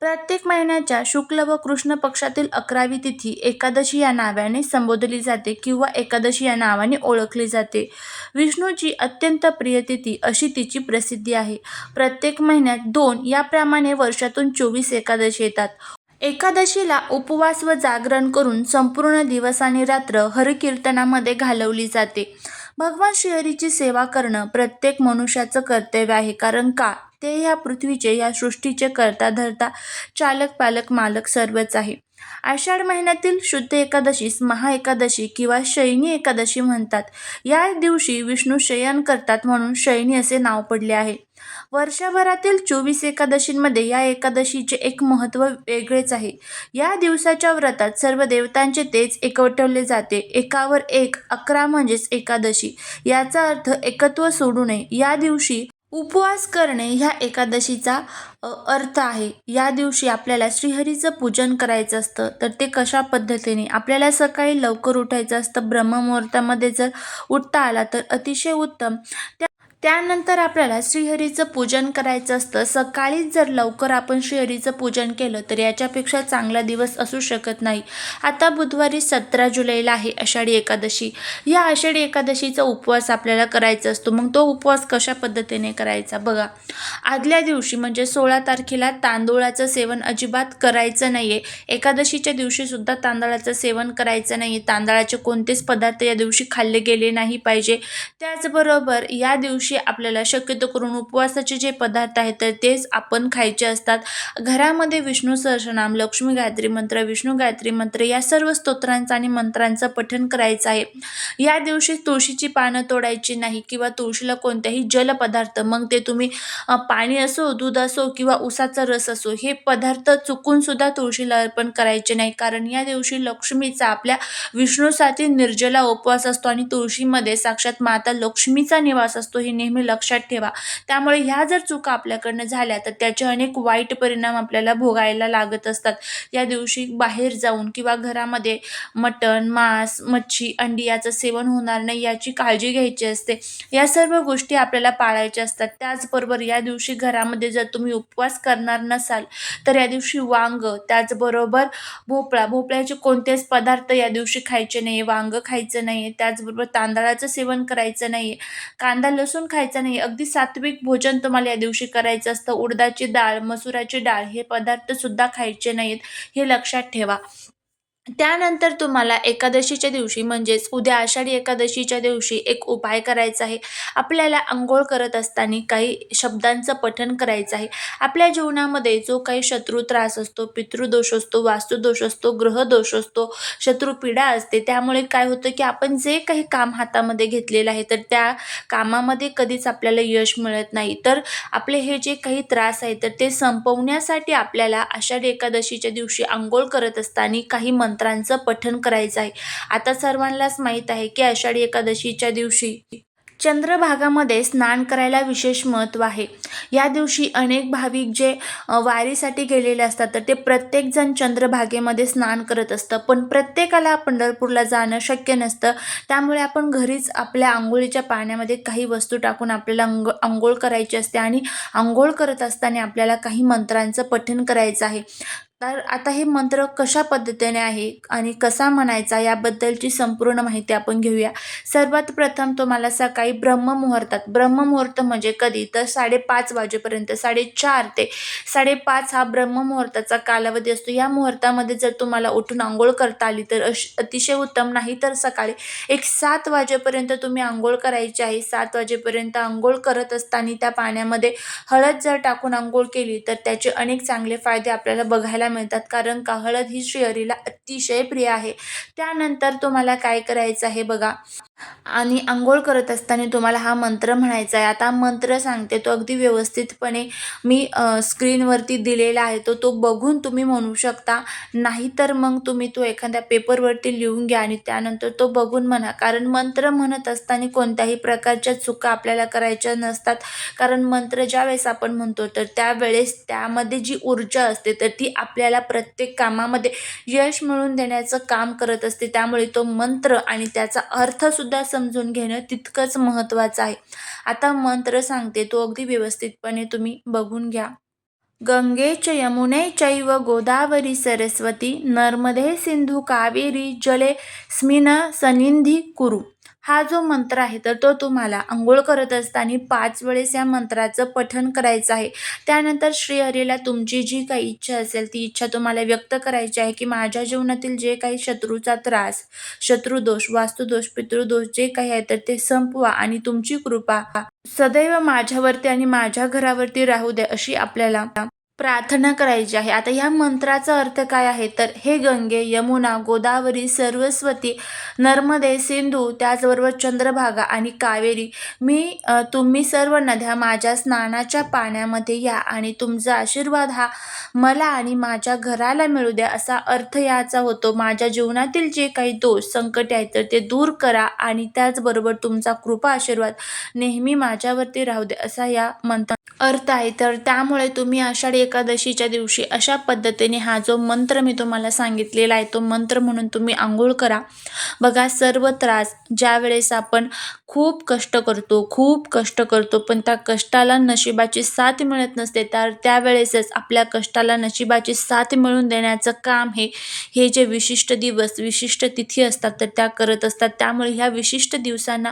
प्रत्येक महिन्याच्या शुक्ल व कृष्ण पक्षातील अकरावी तिथी एकादशी या नावाने संबोधली जाते किंवा एकादशी या नावाने ओळखली जाते. विष्णूची अत्यंत प्रिय तिथी अशी तिची प्रसिद्धी आहे. प्रत्येक महिन्यात दोन याप्रमाणे वर्षातून चोवीस एकादशी येतात. एकादशीला उपवास व जागरण करून संपूर्ण दिवस आणि रात्र हरिकीर्तनामध्ये घालवली जाते. भगवान श्रीहरीची सेवा करणं प्रत्येक मनुष्याचं कर्तव्य आहे. कारण का? ते ह्या पृथ्वीचे या सृष्टीचे करता धरता चालक पालक मालक सर्वच आहे. आषाढ महिन्यातील शुद्ध एकादशीस महाएकादशी किंवा शयनी एकादशी म्हणतात. या दिवशी विष्णू शयन करतात म्हणून शयनी असे नाव पडले आहे. वर्षभरातील चोवीस एकादशींमध्ये या एकादशीचे एक महत्त्व वेगळेच आहे. या दिवसाच्या व्रतात सर्व देवतांचे तेच एकवटवले जाते. एकावर एक अकरा म्हणजेच एकादशी. याचा अर्थ एकत्व सोडू नये. या दिवशी उपवास करणे ह्या एकादशीचा अर्थ आहे. या दिवशी आपल्याला श्रीहरीचं पूजन करायचं असतं तर ते कशा पद्धतीने? आपल्याला सकाळी लवकर उठायचं असतं. ब्रह्ममुहूर्तामध्ये जर उठता आला तर अतिशय उत्तम. त्या त्यानंतर आपल्याला श्रीहरीचं पूजन करायचं असतं. सकाळीच जर लवकर आपण श्रीहरीचं पूजन केलं तर याच्यापेक्षा चांगला दिवस असू शकत नाही. आता बुधवारी सतरा जुलैला आहे आषाढी एकादशी. या आषाढी एकादशीचा उपवास आपल्याला करायचा असतो. मग तो उपवास कशा पद्धतीने करायचा बघा. आदल्या दिवशी म्हणजे सोळा तारखेला तांदूळाचं सेवन अजिबात करायचं नाही आहे एकादशीच्या दिवशीसुद्धा तांदळाचं सेवन करायचं नाही आहे तांदळाचे कोणतेच पदार्थ या दिवशी खाल्ले गेले नाही पाहिजे. त्याचबरोबर या दिवशी आपल्याला शक्यतो करून उपवासाचे जे पदार्थ आहेत तर तेच आपण खायचे असतात. घरामध्ये विष्णू सहस्रनाम लक्ष्मी गायत्री मंत्र विष्णू गायत्री मंत्र या सर्व स्तोत्रांचं आणि मंत्रांचं पठण करायचं आहे. या दिवशी तुळशीची पानं तोडायची नाही किंवा तुळशीला कोणत्याही जल पदार्थ मग ते तुम्ही पाणी असो दूध असो किंवा उसाचा रस असो हे पदार्थ चुकून सुद्धा तुळशीला अर्पण करायचे नाही. कारण या दिवशी लक्ष्मीचा आपल्या विष्णूसाठी निर्जला उपवास असतो आणि तुळशीमध्ये साक्षात माता लक्ष्मीचा निवास असतो हे नेहमी लक्षात ठेवा. त्यामुळे ह्या जर चुका आपल्याकडनं झाल्या तर त्याचे अनेक वाईट परिणाम आपल्याला भोगायला लागत असतात. या दिवशी बाहेर जाऊन किंवा घरामध्ये मटण मांस मच्छी अंडी याचं सेवन होणार नाही याची काळजी घ्यायची असते. या सर्व गोष्टी आपल्याला पाळायच्या असतात. त्याचबरोबर या दिवशी घरामध्ये जर तुम्ही उपवास करणार नसाल तर या दिवशी वांग त्याचबरोबर भोपळा. भोपळ्याचे कोणतेच पदार्थ या दिवशी खायचे नाही वांग खायचं नाही त्याचबरोबर तांदळाचं सेवन करायचं नाही कांदा लसूण खायचा नाही. अगदी सात्विक भोजन तुम्हाला या दिवशी करायचं असतं. उडदाची डाळ मसुराची डाळ हे पदार्थ सुद्धा खायचे नाहीत हे लक्षात ठेवा. त्यानंतर तुम्हाला एकादशीच्या दिवशी म्हणजेच उद्या आषाढी एकादशीच्या दिवशी एक उपाय करायचा आहे. आपल्याला आंघोळ करत असताना काही शब्दांचं पठण करायचं आहे. आपल्या जीवनामध्ये जो काही शत्रू त्रास असतो पितृदोष असतो वास्तुदोष असतो ग्रहदोष असतो शत्रुपीडा असते त्यामुळे काय होतं की आपण जे काही काम हातामध्ये घेतलेलं आहे तर त्या कामामध्ये कधीच आपल्याला यश मिळत नाही. तर आपले हे जे काही त्रास आहे तर ते संपवण्यासाठी आपल्याला आषाढी एकादशीच्या दिवशी आंघोळ करत असताना काही मंत्रांचं पठण करायचं आहे. आता सर्वांनाच माहीत आहे की आषाढी एकादशीच्या दिवशी चंद्रभागामध्ये स्नान करायला विशेष महत्त्व आहे. या दिवशी अनेक भाविक जे वारीसाठी गेलेले असतात तर ते प्रत्येकजण चंद्रभागेमध्ये स्नान करत असतं. पण प्रत्येकाला पंढरपूरला जाणं शक्य नसतं. त्यामुळे आपण घरीच आपल्या आंघोळीच्या पाण्यामध्ये काही वस्तू टाकून आपल्याला अंग आंघोळ करायची असते आणि आंघोळ करत असताना आपल्याला काही मंत्रांचं पठण करायचं आहे. तर आता हे मंत्र कशा पद्धतीने आहे आणि कसा म्हणायचा याबद्दलची संपूर्ण माहिती आपण घेऊया. सर्वात प्रथम तुम्हाला सकाळी ब्रह्ममुहूर्तात ब्रह्ममुहूर्त म्हणजे कधी? तर साडेपाच वाजेपर्यंत साडेचार ते साडेपाच हा ब्रह्ममुहूर्ताचा कालावधी असतो. या मुहूर्तामध्ये जर तुम्हाला उठून आंघोळ करता आली तर अश अतिशय उत्तम. नाही तर सकाळी एक सात वाजेपर्यंत तुम्ही आंघोळ करायची आहे. सात वाजेपर्यंत आंघोळ करत असताना त्या पाण्यामध्ये हळद जर टाकून आंघोळ केली तर त्याचे अनेक चांगले फायदे आपल्याला बघायला मिळतात. कारण का? हळद ही श्रीहरीला अतिशय प्रिय आहे. त्यानंतर तुम्हाला काय करायचं आहे बघा. आणि आंघोळ करत असताना तुम्हाला हा मंत्र म्हणायचा आहे. आता मंत्र सांगते तो अगदी व्यवस्थितपणे मी स्क्रीनवरती दिलेला आहे. तो तो बघून तुम्ही म्हणू शकता. नाहीतर मग तुम्ही तो एखाद्या पेपरवरती लिहून घ्या आणि त्यानंतर तो बघून म्हणा. कारण मंत्र म्हणत असताना कोणत्याही प्रकारच्या चुका आपल्याला करायच्या नसतात. कारण मंत्र ज्यावेळेस आपण म्हणतो तर त्यावेळेस त्यामध्ये जी ऊर्जा असते तर ती आपल्याला प्रत्येक कामामध्ये यश मिळवून देण्याचं काम करत असते. त्यामुळे तो मंत्र आणि त्याचा अर्थसुद्धा समजून घेणं तितकंच महत्त्वाचं आहे. आता मंत्र सांगते तो अगदी व्यवस्थितपणे तुम्ही बघून घ्या. गंगेच यमुने चैव गोदावरी सरस्वती नर्मदे सिंधू कावेरी जले स्मिन सनिधी कुरु। हा जो मंत्र आहे तर तो तुम्हाला आंघोळ करत असताना पाच वेळेस या मंत्राचं पठण करायचं आहे. त्यानंतर श्रीहरीला तुमची जी काही इच्छा असेल ती इच्छा तुम्हाला व्यक्त करायची आहे की माझ्या जीवनातील जे काही शत्रूचा त्रास शत्रुदोष वास्तुदोष पितृदोष जे काही आहे तर ते संपवा आणि तुमची कृपा सदैव माझ्यावरती आणि माझ्या घरावरती राहू द्या अशी आपल्याला प्रार्थना करायची आहे. आता ह्या मंत्राचा अर्थ काय आहे? तर हे गंगे यमुना गोदावरी सरस्वती नर्मदे सिंधू त्याचबरोबर चंद्रभागा आणि कावेरी. मी तुम्ही सर्व नद्या माझ्या स्नानाच्या पाण्यामध्ये या आणि तुमचा आशीर्वाद हा मला आणि माझ्या घराला मिळू द्या असा अर्थ याचा होतो. माझ्या जीवनातील जे काही दोष संकट आहेत तर ते दूर करा आणि त्याचबरोबर तुमचा कृपा आशीर्वाद नेहमी माझ्यावरती राहू दे असा या मंत्र अर्थ आहे. तर त्यामुळे तुम्ही आषाढी एकादशीच्या दिवशी अशा पद्धतीने हा जो मंत्र मी तुम्हाला सांगितलेला आहे तो मंत्र म्हणून तुम्ही आंघोळ करा. बघा सर्व त्रास ज्या वेळेस आपण खूप कष्ट करतो खूप कष्ट करतो पण त्या कष्टाला नशिबाची साथ मिळत नसते. तर त्यावेळेसच आपल्या कष्टाला नशिबाची साथ मिळवून देण्याचं काम हे हे जे विशिष्ट दिवस विशिष्ट तिथी असतात तर त्या करत असतात. त्यामुळे ह्या विशिष्ट दिवसांना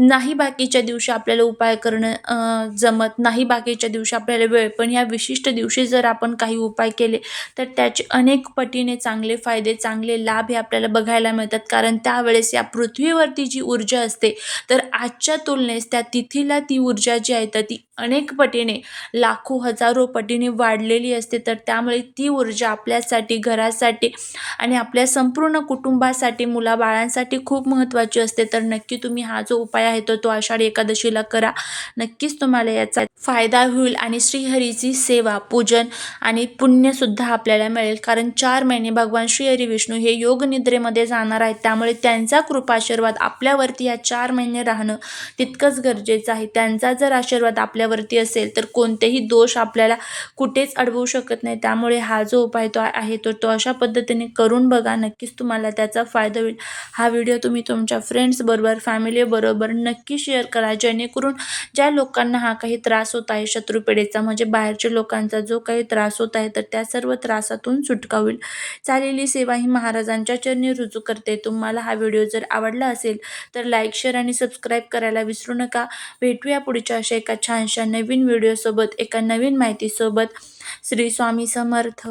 नाही बाकीच्या दिवशी आपल्याला उपाय करणं जमत नाही बाकीच्या दिवशी आपल्याला वेळ. पण ह्या विशिष्ट दिवशी जर आपण काही उपाय केले तर त्याचे अनेक पटीने चांगले फायदे चांगले लाभ हे आपल्याला बघायला मिळतात. कारण त्यावेळेस या पृथ्वीवरती जी ऊर्जा असते तर आजच्या तुलनेस त्या तिथीला ती ऊर्जा जी आहे तर ती अनेक पटीने लाखो हजारो पटीने वाढलेली असते. तर त्यामुळे ती ऊर्जा आपल्यासाठी घरासाठी आणि आपल्या संपूर्ण कुटुंबासाठी मुलाबाळांसाठी खूप महत्त्वाची असते. तर नक्की तुम्ही हा जो उपाय आहे तो तो आषाढी एकादशीला करा. नक्कीच तुम्हाला याचा फायदा होईल आणि श्रीहरीची सेवा पूजन आणि पुण्यसुद्धा आपल्याला मिळेल. कारण चार महिने भगवान श्रीहरी विष्णू हे योग निद्रेमध्ये जाणार आहेत. त्यामुळे त्यांचा कृपाशीर्वाद आपल्यावरती या चार महिने राहणं तितकंच गरजेचं आहे. त्यांचा जर आशीर्वाद आपल्यावरती असेल तर कोणतेही दोष आपल्याला कुठेच अडवू शकत नाही. त्यामुळे हा जो उपाय तो आहे तो तो अशा पद्धतीने करून बघा. नक्कीच तुम्हाला त्याचा फायदा होईल. हा व्हिडिओ तुम्ही तुमच्या फ्रेंड्सबरोबर फॅमिलीबरोबर नक्की शेअर करा. जेणेकरून ज्या लोकांना हा काही त्रास होत आहे शत्रुपेढेचा म्हणजे बाहेरच्या लोकांचा जो काही त्रास होत आहे तर त्या सर्व त्रासातून सुटका होईल. चालेली सेवा ही महाराजांच्या चरणी रुजू करते. तुम्हाला हा व्हिडिओ जर आवडला असेल तर लाईक शेअर आणि सबस्क्राईब करायला विसरू नका. भेटूया पुढच्या अशा एका छानशा नवीन व्हिडिओसोबत एका नवीन माहितीसोबत श्री स्वामी समर्थ.